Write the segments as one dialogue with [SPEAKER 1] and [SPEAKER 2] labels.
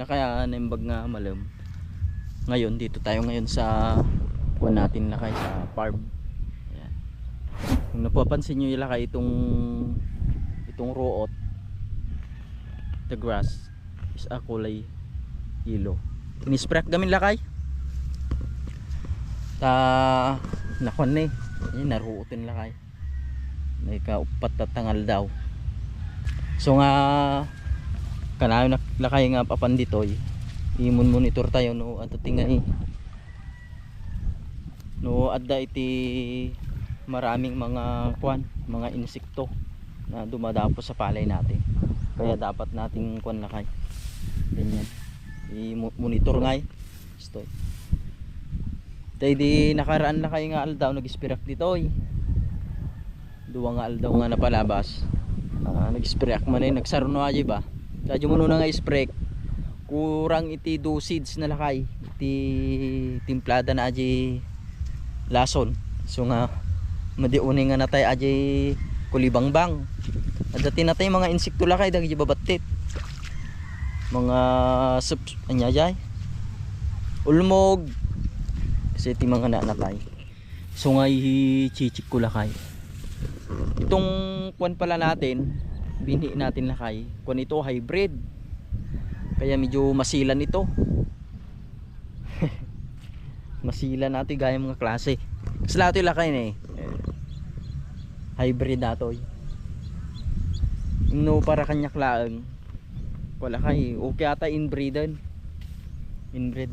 [SPEAKER 1] na kaya naimbag nga malam ngayon dito tayo ngayon sa kuha natin lakay sa farm. Ayan. kung napapansin nyo yung lakay itong itong root the grass is a kulay yellow. Inispray gamin lakay. Ta nakon na eh Ayan, naruutin lakay. May kaupat na tangal daw. So nga kanayo naklakay nga papan ditoy imon monitor tayo no ato tingay no adda iti maraming mga kwan mga insekto na dumadapo sa palay natin. Kaya dapat nating kwan lakay. Ganyan. I-monitor ngay stoy. Tay di nakaraan lakay nga aldaw nag-spirak ditoy duwa nga aldaw nga napalabas. Uh, nag-spray man eh. Nagsarno aja ba Kadyo mo nga spray kurang iti do seeds na lakay. Iti timplada na aji lason. So nga madiuni nga natay aji kulibangbang. At dati natay mga insekto lakay dagi babatit. Mga sup anya jay? Ulmog. Kasi iti mga nanatay so nga chichik ko lakay. Itong kwan pala natin binhi natin lakay. Kung ito hybrid. Kaya medyo masilan ito masilan natin gaya mga klase. Kasi lahat yung lakay na eh. Hybrid nato no para kanyak laang wala kay okay ata inbreeden inbred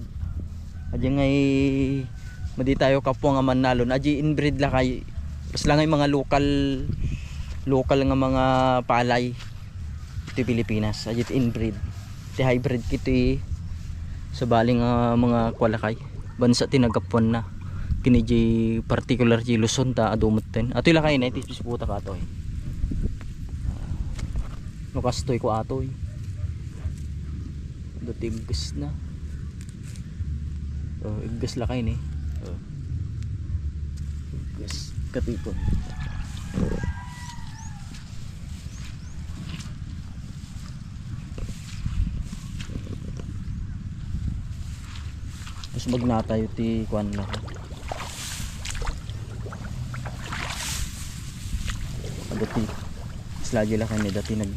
[SPEAKER 1] adya ngay madi tayo kapwa nga manalon. Adya inbreed la kay pas lang ay mga local local nga mga palay ito Pilipinas. Adya inbreed ti hybrid kiti sa baling nga mga kwalakay. Bansa tinagapon na. Kini particular di Luzon ta adumot ten. Ato lakay na iti puta ka ato eh makastoy ko ato eh datiggas na. Oh iggas lakay ni. Oh. Iggas katipon magnatayo ti kwan lang. Dati slagi lang kami dati nag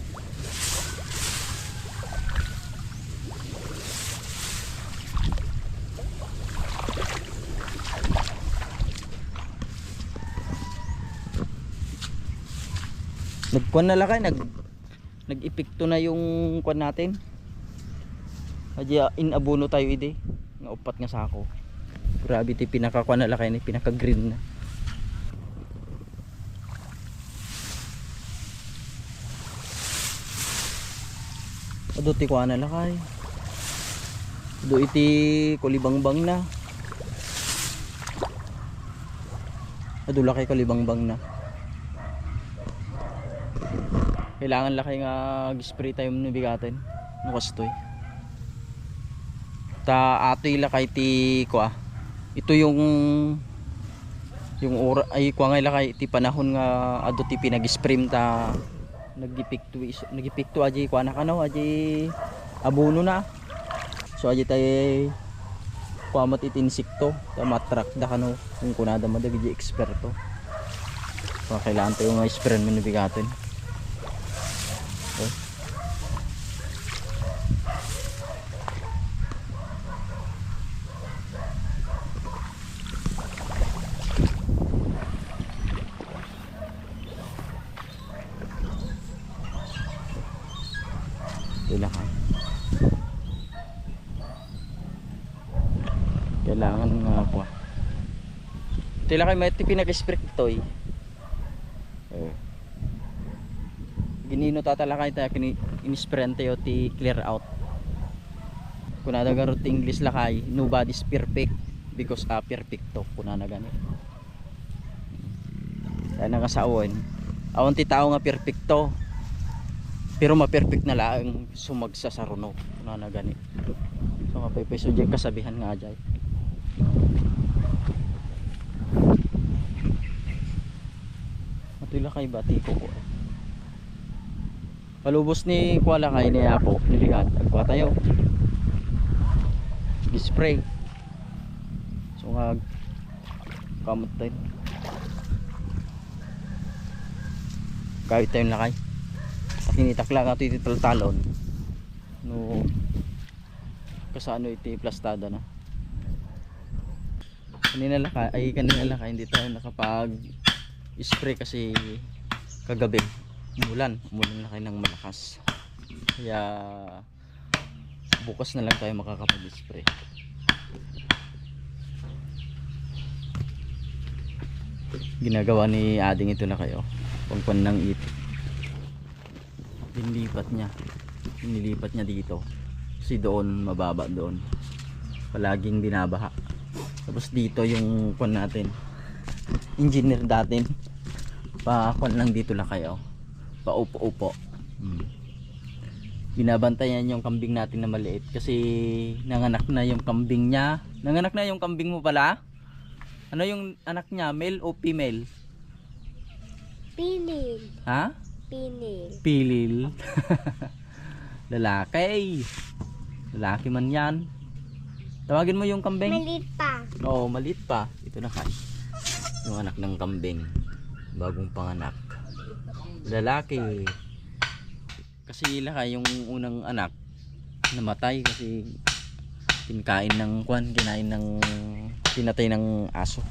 [SPEAKER 1] Nagkuan na lakay nag nag-epekto na yung kwan natin. Adya inabuno tayo ide nga upat nga sako grabe ti pinakakuha na lakay ni pinaka green na. Ado ti kuha na lakay. Do iti kulibangbang na. Ado lakay kulibangbang na. Kailangan lakay nga spray tayo ng bigatin. Nukastoy ta atoy la kay ti kwa ito yung yung ora ay kwa nga la kay ti panahon nga ado ti pinag-sprim ta nagipikto nagipikto aji kwa na kano aji abono na. So aji tay kwa mat iti insekto ta matrak da kano kung kunada madagi eksperto. So kailangan tayo nga spray mo kailangan kailangan nga po. Tila kay may pinag-spray ito eh. Oh. ginino tatalakay tayo kini inisprente yo ti clear out. Kuna na garot English lakay nobody's perfect because ah perfecto kuna na gani. Tayo nakasawon awan ti tao nga perfecto pero ma-perfect na lang sumagsa sa runo na na gani. So nga pa so kasabihan nga ajay matila kay bati ko ko palubos ni kuala kay ni apo niligat agwa tayo. Spray so nga kamot tayo. Kahit tayong lakay kinitak lang ato iti talon. No. Kasano iti plastada na. Kanina laka ay kanina laka hindi tayo nakapag spray kasi kagabi. Umulan. Umulan na kayo ng malakas. Kaya bukas na lang tayo makakapag spray ginagawa ni ading ito na kayo. Pangpan ng itik dinilipat niya. Inilipat niya dito. Kasi doon mababa doon. Palaging binabaha. Tapos dito yung kwan natin. Engineer datin pa kwan lang dito lang kayo. Pa upo upo hmm. binabantayan yung kambing natin na maliit kasi nanganak na yung kambing niya. Nanganak na yung kambing mo pala. Ano yung anak niya? Male o female?
[SPEAKER 2] Pinil.
[SPEAKER 1] ha
[SPEAKER 2] Pinil.
[SPEAKER 1] pilil lalaki lalaki man yan tawagin mo yung kambing
[SPEAKER 2] Maliit pa.
[SPEAKER 1] Oo, maliit pa. Ito na kay. Yung anak ng kambing. Bagong panganak. Lalaki. Kasi laka yung unang anak namatay kasi kinkain ng kwan, kinain ng pinatay ng aso.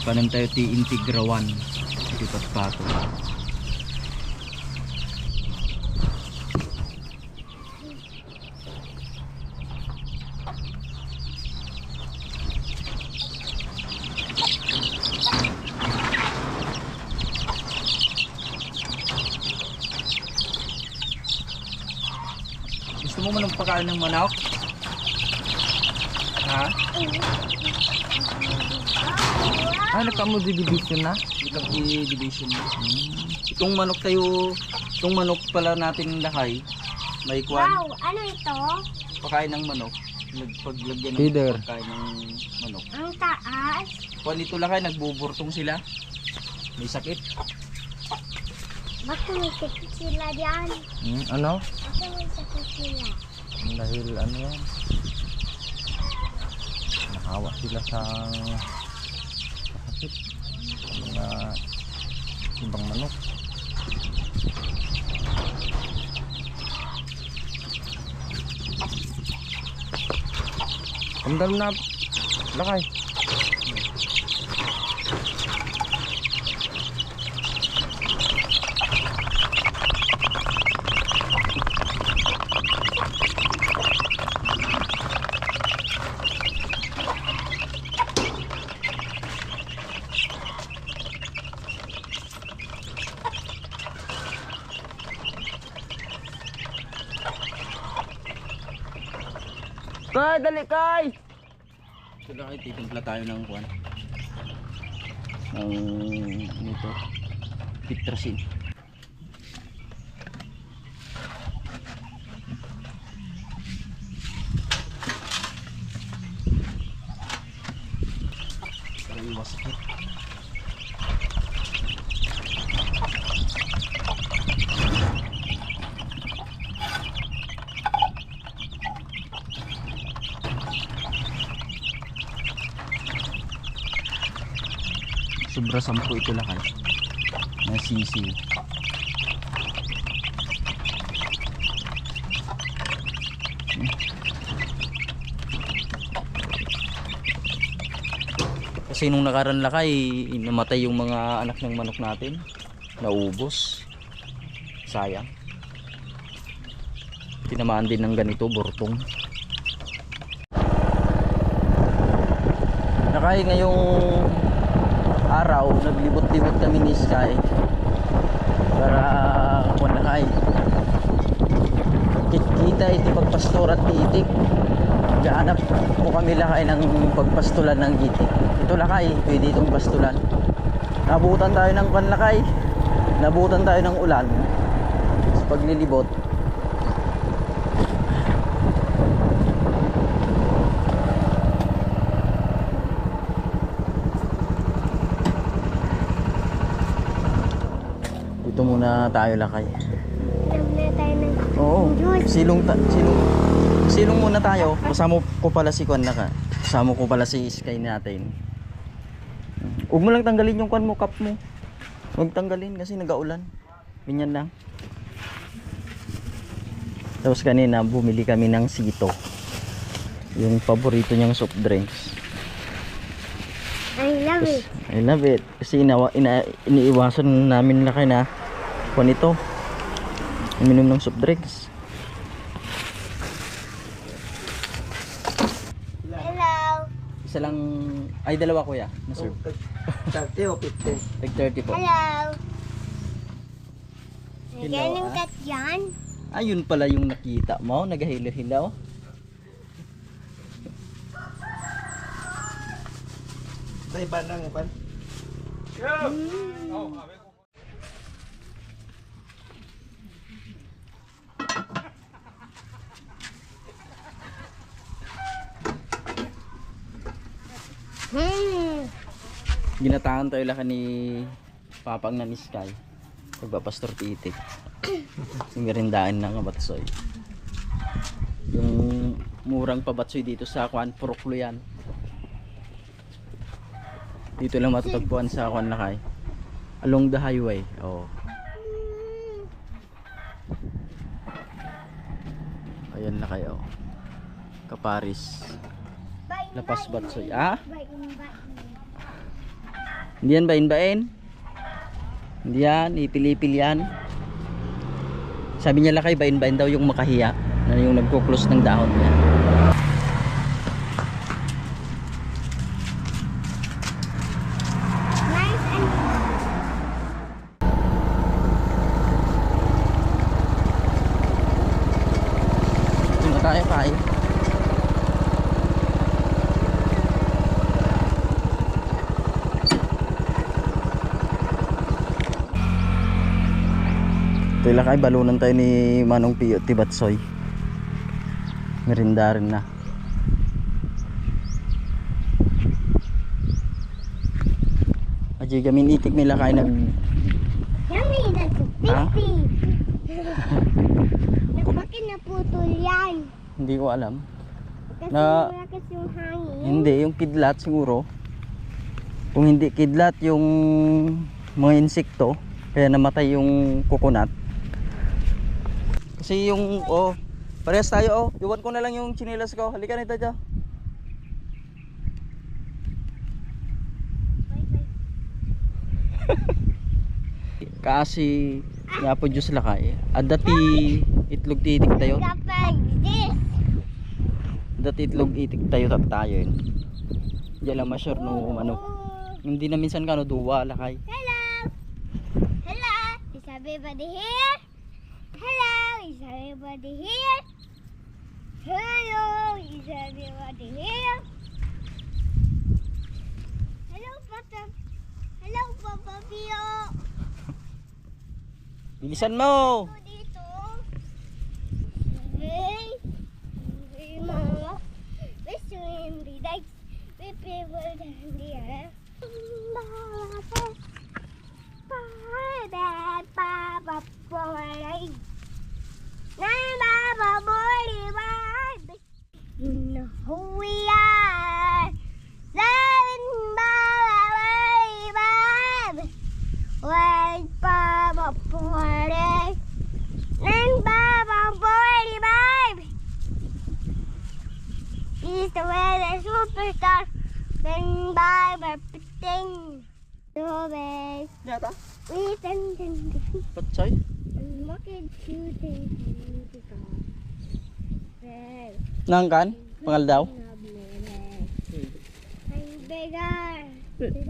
[SPEAKER 1] Panem tayo ti Integra 1. Iti patpato. Gusto mo man pagkain ng manok? Ha? Ah, nagkamo division na? division na. Hmm. Itong manok tayo, itong manok pala natin lakay. May kwan,
[SPEAKER 2] Wow, ano ito?
[SPEAKER 1] pagkain ng manok. Nagpaglagyan ng
[SPEAKER 3] Feeder.
[SPEAKER 1] pagkain ng manok.
[SPEAKER 2] Ang taas.
[SPEAKER 1] Kwan ito lakay, nagbuburtong sila. May sakit.
[SPEAKER 2] Bakit may sakit sila dyan?
[SPEAKER 3] Hmm, ano?
[SPEAKER 2] Bakit may sakit sila?
[SPEAKER 3] Dahil ano yan? Nahawa sila sa sakit. Sa mga ibang manok. Kamdal na lakay.
[SPEAKER 1] Kay, dali kay! Ito lakay, titimpla tayo ng kwan. Ng nito. Pitrasin. Para iwas sakit. Sobra sampu ito lakay. Na sisiw. Kasi nung nakaraan lakay, namatay yung mga anak ng manok natin. Naubos. Sayang. Tinamaan din ng ganito, burtong. Nakay ngayong araw, naglibot-libot kami ni Sky para kuwan na kay kita iti pagpastor at itik gaanap po kami lakay ng pagpastulan ng itik ito lakay pwede itong pastulan. Nabutan tayo ng kuwan lakay nabutan tayo ng ulan. Sa paglilibot dito muna tayo lakay oo. Silong, ta- silong, silong muna tayo. Kasama ko pala si Kwan naka. Kasama ko pala si Sky natin. Huwag mo lang tanggalin yung kwan mo, cup mo. Huwag tanggalin kasi nagaulan. Ganyan lang. Tapos kanina bumili kami ng sito. Yung paborito niyang soft drinks.
[SPEAKER 2] I love it.
[SPEAKER 1] I love it. Kasi inawa, ina, iniiwasan namin na kayo na kung ito. Uminom ng soft drinks.
[SPEAKER 2] Hello.
[SPEAKER 1] Isa lang, ay dalawa kuya. Na serve.
[SPEAKER 3] 30 o 50?
[SPEAKER 1] Like 30 po.
[SPEAKER 2] Hello.
[SPEAKER 1] Hello,
[SPEAKER 2] Galing
[SPEAKER 1] ah.
[SPEAKER 2] kat yan.
[SPEAKER 1] Ayun pala yung nakita mo. Nagahilo-hilaw.
[SPEAKER 3] Sa iba lang, Pan.
[SPEAKER 2] Hmm.
[SPEAKER 1] Ginataan tayo lang ni Papang na ni Sky. Pagpapastor titik. yung merindaan ng kabatsoy. Yung murang pabatsoy dito sa Kwan, Puroklo yan. Dito lang matatagpuan sa Kwan Lakay. Along the highway. Oh. Ayan na kayo. Kaparis. Lapas batsoy. Ah? Hindi yan bain-bain? Hindi yan, ipil-ipil yan. Sabi niya lakay, bain-bain daw yung makahiya na yung nagkuklose ng dahon niya.
[SPEAKER 2] Nice and
[SPEAKER 1] Yung tayo kain. Lakay, balunan tayo ni Manong Pio Tibatsoy. Merinda rin na. Aji gamin itik nila kain nag
[SPEAKER 2] yummy. 50. Bakit naputol yan?
[SPEAKER 1] hindi ko alam.
[SPEAKER 2] Kasi
[SPEAKER 1] Na-
[SPEAKER 2] yung hangin.
[SPEAKER 1] Hindi, yung kidlat siguro. Kung hindi kidlat yung mga insekto, kaya namatay yung coconut. Kasi yung, oh, parehas tayo, oh. Iwan ko na lang yung chinelas ko. Halika na
[SPEAKER 2] wait.
[SPEAKER 1] Kasi, nga po Diyos lakay. Adati, itlog titik tayo. Adati itlog itik tayo tat tayo yun. Diyan lang masyur no, ano. Hindi na minsan ka no, duwa lakay.
[SPEAKER 2] Hello. Hello. Is everybody here? Hello. Is everybody here? Hello. Is everybody here? Hello, Papa. Hello, Papa Pio.
[SPEAKER 1] Bilisan mo!
[SPEAKER 2] Ito dito. Hey. Hey, Mama. We swim the dikes. We people down there. Papa boy. Papa boy. You know the way the superstar been by by putting the way. Yeah, ta. We didn't. But
[SPEAKER 1] sorry.
[SPEAKER 2] We send them
[SPEAKER 1] Patsoy?
[SPEAKER 2] Look at shooting.
[SPEAKER 1] Nangkan? Pangal daw?
[SPEAKER 2] Bigger.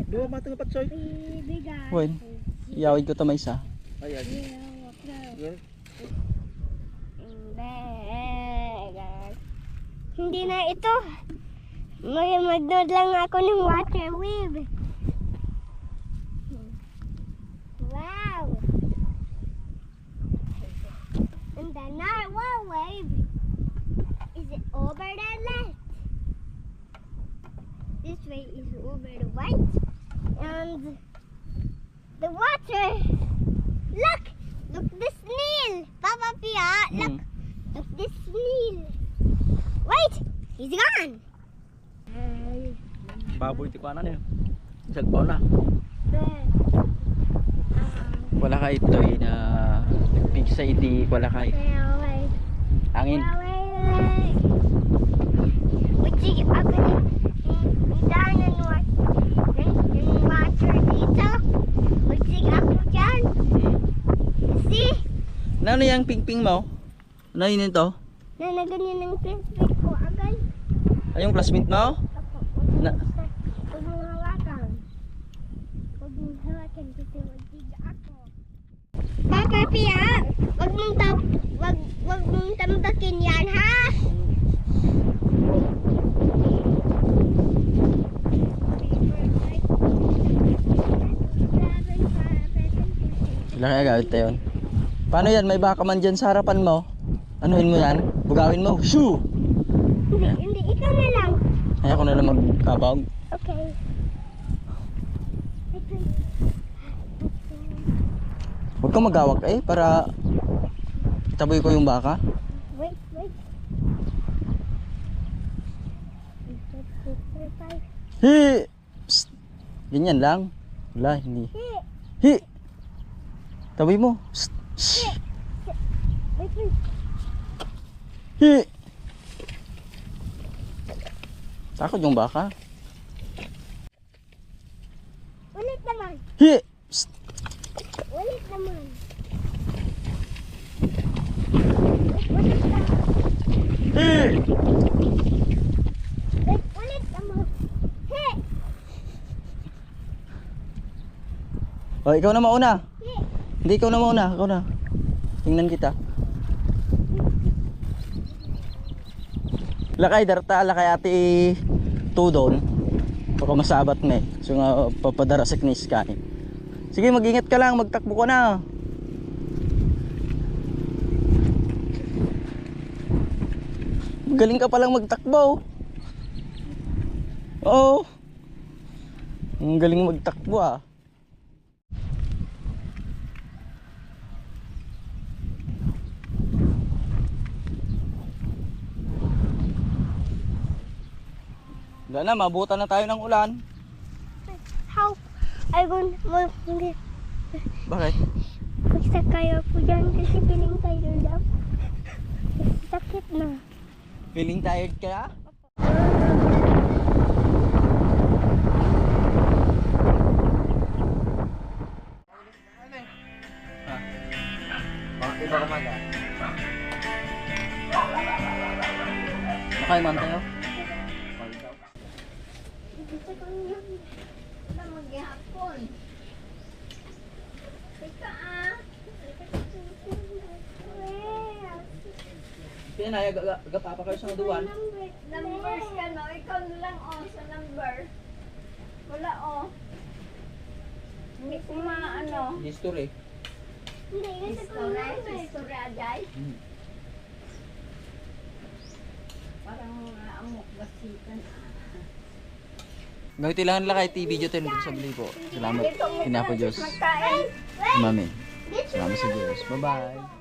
[SPEAKER 3] Dua mata ng patsoy.
[SPEAKER 2] Bigger.
[SPEAKER 1] Wen, iyawid ko to may isa.
[SPEAKER 3] Ayan.
[SPEAKER 2] Bigger. Hindi na ito. Mag magnood lang ako ng water wave. Wow. And the narwhal wave. Is it over the left? This way is over the right. And the water. Look! Look the snail! Papa Pia, look!
[SPEAKER 1] Mm.
[SPEAKER 2] Look this snail. Wait! He's gone!
[SPEAKER 3] Baboy ti kuanan eh. Cellphone na.
[SPEAKER 1] Wala ka ito eh, na nagpigsa iti wala ka Angin.
[SPEAKER 2] Which ako ni Idanan what yung water dito. Which ako dyan. See?
[SPEAKER 1] Ano yung ping-ping mo? Ano yun ito?
[SPEAKER 2] Na na ganyan ng pinpin ko agad.
[SPEAKER 1] Ay, yung classmate mo? Na-
[SPEAKER 2] Huwag mong hawakan. Huwag mong hawakan kasi ako. Papa Pia, wag mong tap, wag wag mong tambakin yan ha.
[SPEAKER 1] Kaya gawin tayo. Paano yan? May baka man dyan sa harapan mo. Anuhin mo yan? Bugawin mo. Shoo!
[SPEAKER 2] Hindi, hindi, ikaw na lang.
[SPEAKER 1] Ay, ako na lang magkabag.
[SPEAKER 2] Okay.
[SPEAKER 1] Huwag kang magawak eh, para itaboy ko yung baka.
[SPEAKER 2] Wait, wait.
[SPEAKER 1] Hi! Psst! Ganyan lang. Wala, hindi. Hi! Taboy mo. Psst! Hi! Takot yung baka.
[SPEAKER 2] Ulit naman.
[SPEAKER 1] Hi! Psst!
[SPEAKER 2] Ulit naman. Ulit naman.
[SPEAKER 1] Hi!
[SPEAKER 2] Ulit naman. Hey,
[SPEAKER 1] O, ikaw na mauna. Hindi, ikaw na mauna. Ikaw na. Tingnan kita. Lakay, darta, lakay ati tudon. Baka masabat me. So nga, papadara sa knis kain. Sige, mag-ingat ka lang. Magtakbo ka na. Galing ka palang magtakbo. Oo. Ang galing magtakbo ah. Wala na, mabutan na tayo ng ulan.
[SPEAKER 2] How? I won't mag
[SPEAKER 1] Bakit?
[SPEAKER 2] magsakay ako dyan kasi piling tayo lang. Sakit na.
[SPEAKER 1] Feeling tired ka? Bakit ba kumaga? Nakay man tayo?
[SPEAKER 2] Gusto ko yun. Sa maghihapon. Teka ah.
[SPEAKER 1] Kaya na, gapapa kayo sa duwan.
[SPEAKER 4] Numbers ka no? Ikaw na lang oh sa number. Wala oh. Hindi ko maano.
[SPEAKER 1] History.
[SPEAKER 2] Hindi, gusto ko
[SPEAKER 4] History,
[SPEAKER 2] number.
[SPEAKER 4] history ajay.
[SPEAKER 1] Hmm.
[SPEAKER 4] Parang uh, amok basikan.
[SPEAKER 1] Gawin lang lang kay TV dito sa bili po. Salamat. Kinapo Diyos. Mami. Salamat sa Diyos. Bye-bye.